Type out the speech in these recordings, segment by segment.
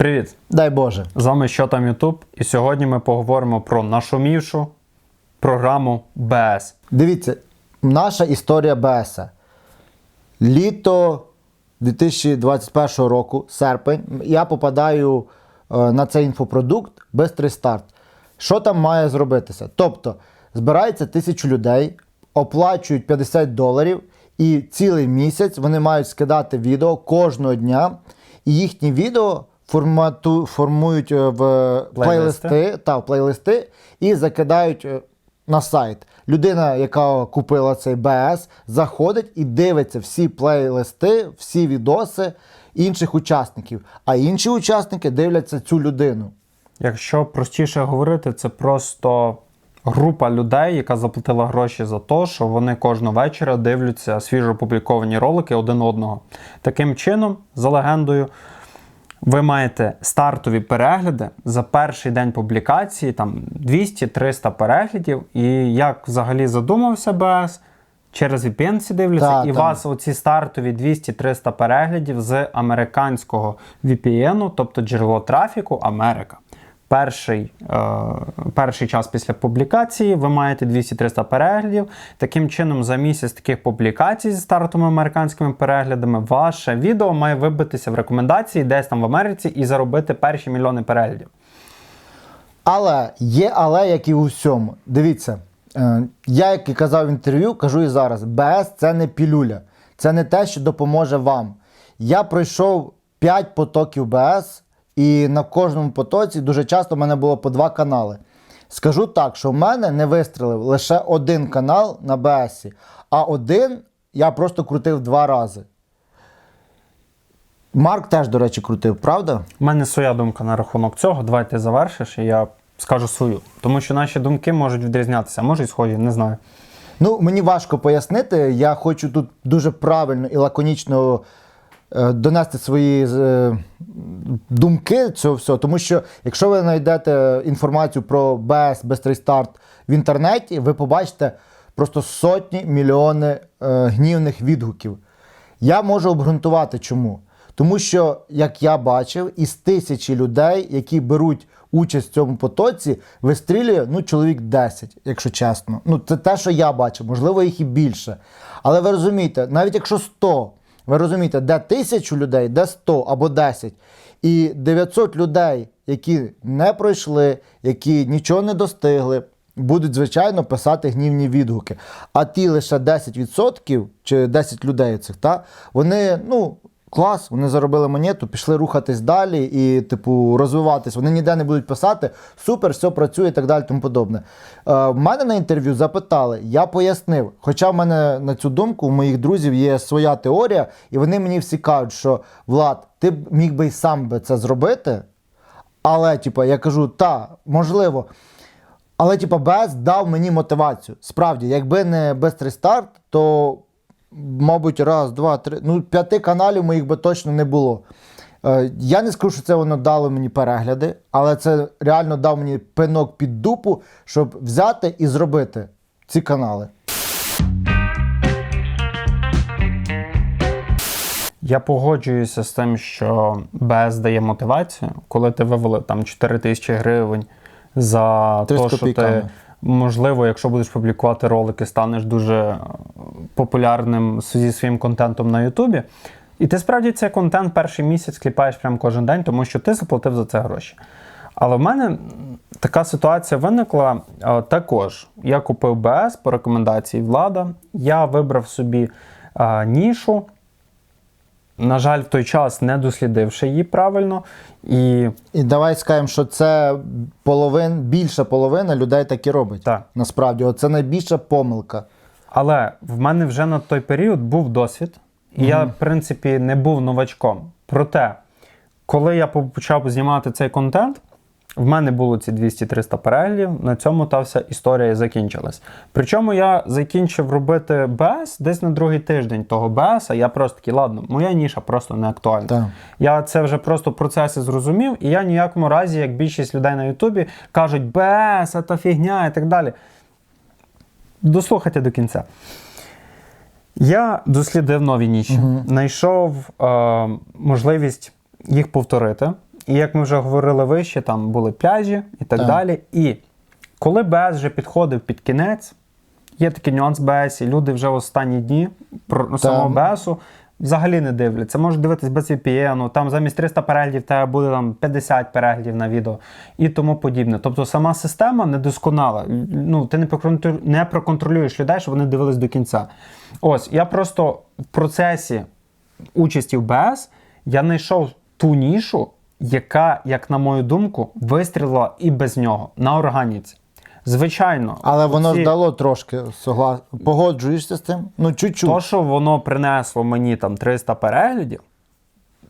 Привіт! Дай Боже. З вами що там Ютуб, і сьогодні ми поговоримо про нашумівшу програму БС. Дивіться, наша історія БС. Літо 2021 року, серпень, я попадаю е, на цей інфопродукт Бистрий старт. Що там має зробитися? Тобто, збирається тисячу людей, оплачують 50 доларів, і цілий місяць вони мають скидати відео кожного дня, і їхні відео формату, формують е, в Плейлисти. плейлисти, та, в плейлисти і закидають е, на сайт. Людина, яка купила цей БС, заходить і дивиться всі плейлисти, всі відоси інших учасників. А інші учасники дивляться цю людину. Якщо простіше говорити, це просто група людей, яка заплатила гроші за те, що вони кожного вечора дивляться свіжо опубліковані ролики один одного. Таким чином, за легендою, ви маєте стартові перегляди за перший день публікації, там 200-300 переглядів. І як взагалі задумався БС, через VPN всі дивляться, Так, і так. вас оці стартові 200-300 переглядів з американського VPN, тобто джерело трафіку Америка. Перший, е, перший час після публікації ви маєте 200-300 переглядів. Таким чином, за місяць таких публікацій зі стартовими американськими переглядами, ваше відео має вибитися в рекомендації десь там в Америці і заробити перші мільйони переглядів. Але є але, як і у всьому. Дивіться, е, я, як і казав в інтерв'ю, кажу і зараз: БС це не пілюля, це не те, що допоможе вам. Я пройшов 5 потоків БС, і на кожному потоці дуже часто в мене було по два канали. Скажу так, що в мене не вистрілив лише один канал на БС, а один я просто крутив два рази. Марк теж, до речі, крутив, правда? У мене своя думка на рахунок цього. Давай ти завершиш, і я скажу свою. Тому що наші думки можуть відрізнятися, може і схожі, не знаю. Ну, мені важко пояснити. Я хочу тут дуже правильно і лаконічно донести свої е, думки цього всього. Тому що, якщо ви знайдете інформацію про БС, Бистрий старт в інтернеті, ви побачите просто сотні мільйони е, гнівних відгуків. Я можу обґрунтувати чому. Тому що, як я бачив, із тисячі людей, які беруть участь в цьому потоці, вистрілює ну, чоловік 10, якщо чесно. Ну, це те, що я бачив, можливо, їх і більше. Але ви розумієте, навіть якщо 100, ви розумієте, де тисячу людей, де 100 або 10. І 900 людей, які не пройшли, які нічого не достигли, будуть, звичайно, писати гнівні відгуки. А ті лише 10% чи 10 людей цих, та, вони, ну. Клас, вони заробили монету, пішли рухатись далі і, типу, розвиватись. Вони ніде не будуть писати супер, все працює і так далі, тому подобне. Е, мене на інтерв'ю запитали, я пояснив. Хоча в мене на цю думку у моїх друзів є своя теорія, і вони мені всі кажуть, що Влад, ти б міг би й сам би це зробити. Але, типу, я кажу, та, можливо. Але, типу, БС дав мені мотивацію. Справді, якби не бистрий старт, то, мабуть, раз, два, три. Ну, п'яти каналів моїх би точно не було. Е, я не скажу, що це воно дало мені перегляди, але це реально дав мені пинок під дупу, щоб взяти і зробити ці канали. Я погоджуюся з тим, що БС дає мотивацію, коли ти вивели там 4 тисячі гривень за те, що ти. Можливо, якщо будеш публікувати ролики, станеш дуже е, популярним зі своїм контентом на Ютубі. І ти справді цей контент перший місяць кліпаєш прямо кожен день, тому що ти заплатив за це гроші. Але в мене така ситуація виникла е, також. Я купив БС по рекомендації влада. Я вибрав собі е, нішу. На жаль, в той час не дослідивши її правильно. І І давай скажемо, що це половин, більша половина людей так і робить. Так. Насправді, це найбільша помилка. Але в мене вже на той період був досвід, і я, в принципі, не був новачком. Проте, коли я почав знімати цей контент, в мене було ці 200-300 переглядів, на цьому та вся історія закінчилась. Причому я закінчив робити БС десь на другий тиждень того БС, а я просто такий, ладно, моя ніша просто не актуальна. Так. Я це вже просто в процесі зрозумів, і я ніякому разі, як більшість людей на Ютубі, кажуть, БС, це фігня і так далі. Дослухайте до кінця. Я дослідив нові ніші, знайшов е, можливість їх повторити. І як ми вже говорили вище, там були пляжі і так, Так. далі. І коли БС вже підходив під кінець, є такий нюанс БС, і люди вже в останні дні про самого БСу взагалі не дивляться. Можуть дивитись без VPN, там замість 300 переглядів тебе буде там 50 переглядів на відео і тому подібне. Тобто сама система недосконала. Ну, ти не не проконтролюєш людей, щоб вони дивились до кінця. Ось, я просто в процесі участі в БС я знайшов ту нішу, яка, як на мою думку, вистрілила і без нього на органіці. Звичайно, Але воно оці- ж дало трошки соглас... Погоджуєшся з цим? Ну, чуть-чуть. То, що воно принесло мені там 300 переглядів,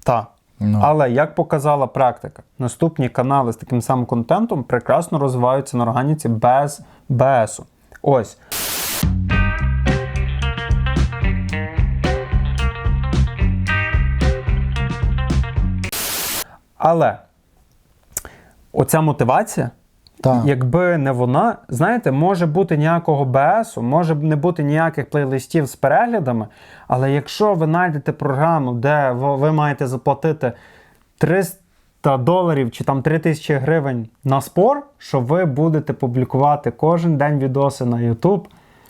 так. Ну. Але як показала практика, наступні канали з таким самим контентом прекрасно розвиваються на органіці без БСу. Ось. Але оця мотивація, Так. Якби не вона, знаєте, може бути ніякого БСу, може не бути ніяких плейлистів з переглядами, але якщо ви знайдете програму, де ви, маєте заплатити 300 доларів чи там 3000 гривень на спор, що ви будете публікувати кожен день відоси на YouTube.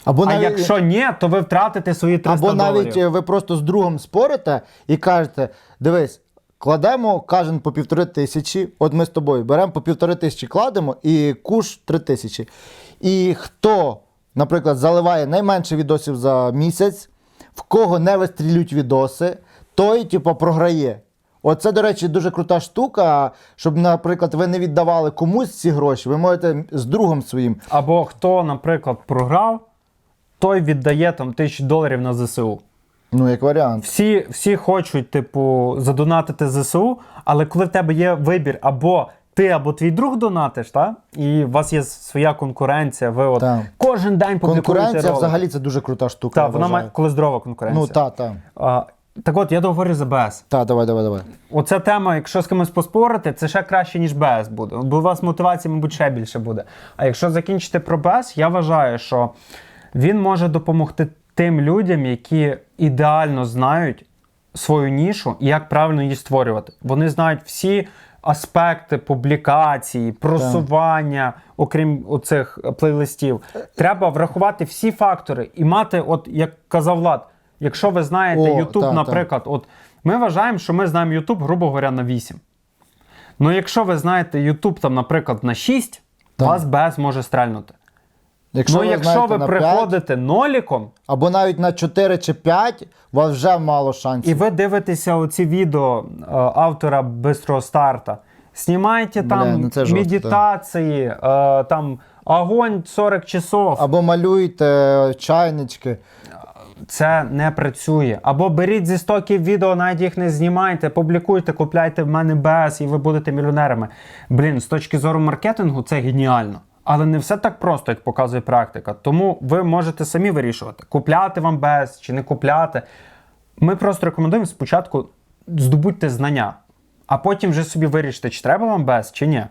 Або а навіть- якщо ні, то ви втратите свої 300 Або навіть доларів. е, ви просто з другом спорите і кажете: дивись, кладемо кожен по півтори тисячі. От ми з тобою беремо по півтори тисячі, кладемо і куш три тисячі. І хто, наприклад, заливає найменше відосів за місяць, в кого не вистрілюють відоси, той, типу, програє. Оце, до речі, дуже крута штука, щоб, наприклад, ви не віддавали комусь ці гроші, ви можете з другом своїм. Або хто, наприклад, програв, той віддає там тисячу доларів на ЗСУ. Ну, як варіант. Всі, всі хочуть, типу, задонатити ЗСУ, але коли в тебе є вибір, або ти, або твій друг донатиш, та? і у вас є своя конкуренція, ви от Так. кожен день публікуєте Конкуренція ролик. взагалі це дуже крута штука. Так, я вона вважаю. має коли здорова конкуренція. Ну, та, та. А, так от, я договорю за БС. Та, давай, давай, давай. Оця тема, якщо з кимось поспорити, це ще краще, ніж БС буде. Бо у вас мотивації, мабуть, ще більше буде. А якщо закінчити про БС, я вважаю, що він може допомогти тим людям, які ідеально знають свою нішу і як правильно її створювати. Вони знають всі аспекти публікації, просування, окрім оцих плейлистів. Треба врахувати всі фактори і мати, от як казав Влад, якщо ви знаєте О, YouTube, та, та. наприклад, от ми вважаємо, що ми знаємо YouTube, грубо говоря, на 8. Ну, якщо ви знаєте YouTube, там, наприклад, на 6, Так. вас без може стрельнути. Якщо ну, якщо знаєте ви на приходите ноліком, або навіть на 4 чи 5, у вас вже мало шансів. і ви дивитеся оці відео е, автора Бистрого старта, знімайте Бля, там ну жорстко, медитації, е, там огонь 40 часов. Або малюйте чайнички. Це не працює. Або беріть зі стоків відео, навіть їх не знімайте, публікуйте, купляйте в мене без, і ви будете мільйонерами. Блін, з точки зору маркетингу це геніально. Але не все так просто, як показує практика. Тому ви можете самі вирішувати, купляти вам без чи не купляти. Ми просто рекомендуємо спочатку здобудьте знання, а потім вже собі вирішите, чи треба вам без, чи ні.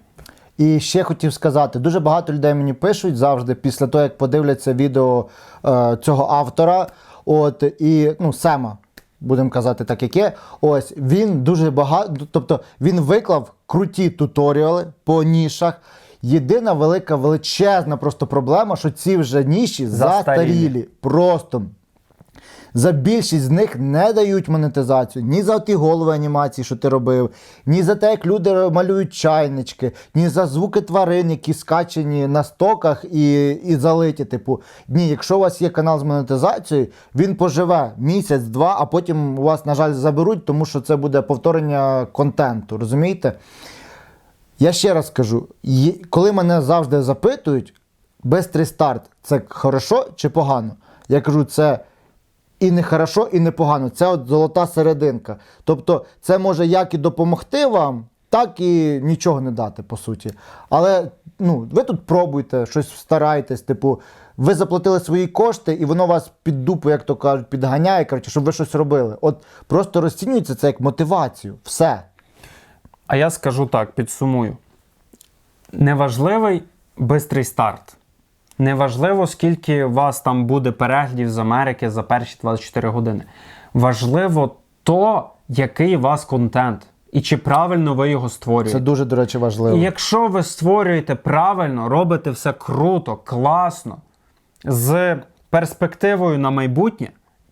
І ще хотів сказати: дуже багато людей мені пишуть завжди після того, як подивляться відео е, цього автора. От і ну, Сема, будемо казати так, яке. Ось він дуже багато, тобто він виклав круті туторіали по нішах. Єдина велика величезна просто проблема, що ці вже ніші Застарілі. застарілі. Просто за більшість з них не дають монетизацію ні за ті голови анімації, що ти робив, ні за те, як люди малюють чайнички, ні за звуки тварин, які скачені на стоках і, і залиті. Типу, ні, якщо у вас є канал з монетизацією, він поживе місяць-два, а потім у вас, на жаль, заберуть, тому що це буде повторення контенту. Розумієте? Я ще раз кажу: коли мене завжди запитують, бистрий старт це хорошо чи погано? Я кажу, це і не хорошо, і не погано. Це от золота серединка. Тобто, це може як і допомогти вам, так і нічого не дати, по суті. Але ну, ви тут пробуйте, щось старайтесь, типу, ви заплатили свої кошти, і воно вас під дупу, як то кажуть, підганяє, коротше, щоб ви щось робили. От просто розцінюється це як мотивацію. Все. А я скажу так, підсумую. Неважливий бистрий старт. Неважливо, скільки у вас там буде переглядів з Америки за перші 24 години. Важливо то, який у вас контент. і чи правильно ви його створюєте. Це дуже, до речі, важливо. І якщо ви створюєте правильно, робите все круто, класно, з перспективою на майбутнє,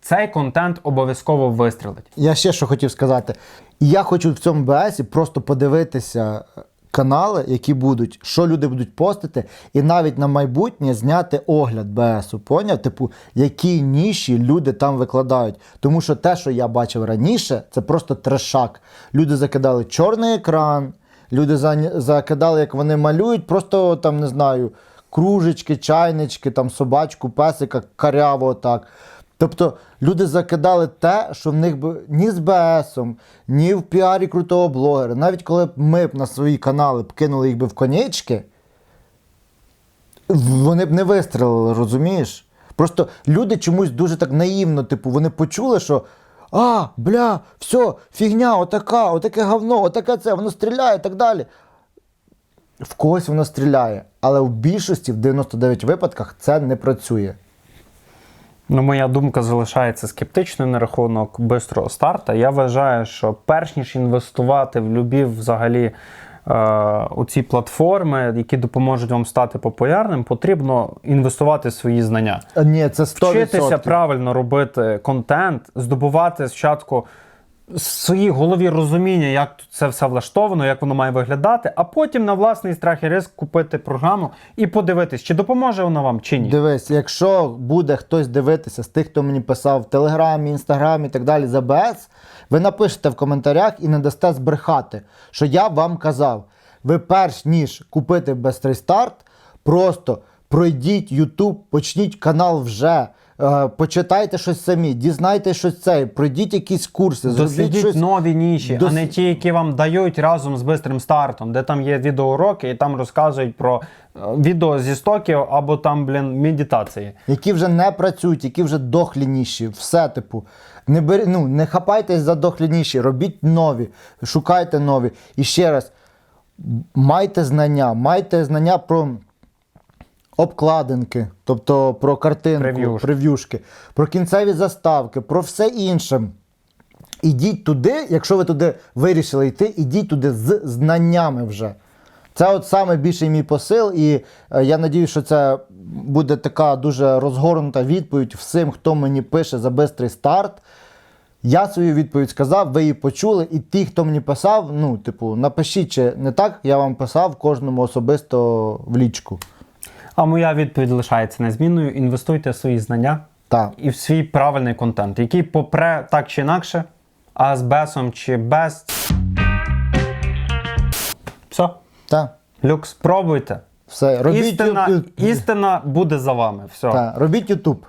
цей контент обов'язково вистрілить. Я ще що хотів сказати. Я хочу в цьому БСі просто подивитися канали, які будуть, що люди будуть постити, і навіть на майбутнє зняти огляд БСу. Поняв? Типу, які ніші люди там викладають. Тому що те, що я бачив раніше, це просто трешак. Люди закидали чорний екран, люди закидали, як вони малюють, просто там не знаю, кружечки, чайнички, там собачку, песика, каряво так. Тобто люди закидали те, що в них би ні з БСом, ні в піарі крутого блогера. Навіть коли б ми б на свої канали б кинули їх би в конячки, вони б не вистрелили, розумієш? Просто люди чомусь дуже так наївно, типу, вони почули, що а, бля, все, фігня, отака, отаке говно, отаке це, воно стріляє і так далі. В когось воно стріляє, але в більшості, в 99 випадках, це не працює. Ну, моя думка залишається скептичною на рахунок бистрого старта. Я вважаю, що перш ніж інвестувати в любі взагалі е, у ці платформи, які допоможуть вам стати популярним, потрібно інвестувати в свої знання. А, Ні, це 100%. Вчитися правильно робити контент, здобувати спочатку своїй голові розуміння, як тут це все влаштовано, як воно має виглядати, а потім на власний страх і риск купити програму і подивитись, чи допоможе вона вам, чи ні. Дивись, якщо буде хтось дивитися з тих, хто мені писав в Телеграмі, Інстаграмі і так далі за БС, ви напишете в коментарях і не дасте збрехати, що я вам казав. Ви перш ніж купити бестрий старт, просто пройдіть YouTube, почніть канал вже. Е, Почитайте щось самі, дізнайте щось це, пройдіть якісь курси, зробіть Дослідіть щось. нові ніші, Дос- а не ті, які вам дають разом з бистрим стартом, де там є відеоуроки і там розказують про е, відео зі стоків або там, блін, медитації. які вже не працюють, які вже дохлі ніші. Все, типу, не бери, ну, не хапайтесь за дохлі ніші, робіть нові, шукайте нові. І ще раз, майте знання, майте знання про обкладинки, тобто про картинку, Прев'юшки. прев'юшки, про кінцеві заставки, про все інше. Ідіть туди, якщо ви туди вирішили йти, ідіть туди з знаннями вже. Це от саме більший мій посил, і е, я надіюсь, що це буде така дуже розгорнута відповідь всім, хто мені пише за бистрий старт. Я свою відповідь сказав, ви її почули, і ті, хто мені писав, ну, типу, напишіть, чи не так я вам писав кожному особисто в лічку. А моя відповідь лишається незмінною. Інвестуйте в свої знання Так. і в свій правильний контент, який попре так чи інакше, а з бесом чи без. Все. Так. Люкс, пробуйте. Все. Робіть Істина, істина буде за вами. Все. Так. Робіть Ютуб.